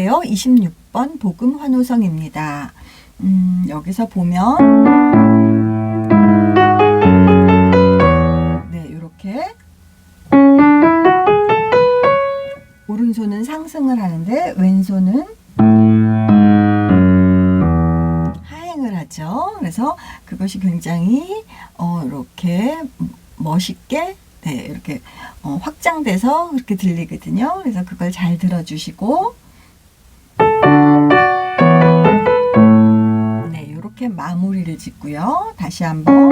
26번 복음 환호성입니다. 음, 여기서 보면 네, 이렇게 오른손은 상승을 하는데 왼손은 하행을 하죠. 그래서 그것이 굉장히 어, 이렇게 멋있게 네, 이렇게 어, 확장돼서 그렇게 들리거든요. 그래서 그걸 잘 들어주시고 이렇게 마무리를 짓고요. 다시 한번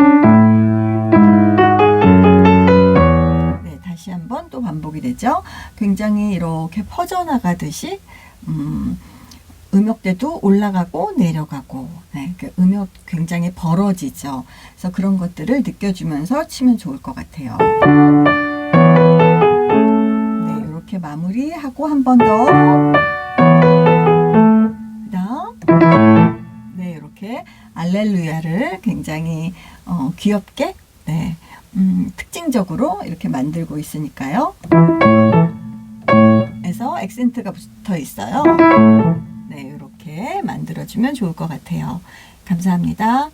네, 다시 한번 또 반복이 되죠. 굉장히 이렇게 퍼져나가듯이 음, 음역대도 올라가고 내려가고 네, 그 음역 굉장히 벌어지죠. 그래서 그런 것들을 느껴주면서 치면 좋을 것 같아요. 네, 이렇게 마무리하고 한 번 더. 알렐루야를 굉장히 어, 귀엽게 네, 음, 특징적으로 이렇게 만들고 있으니까요. 그래서 액센트가 붙어 있어요. 네, 이렇게 만들어주면 좋을 것 같아요. 감사합니다.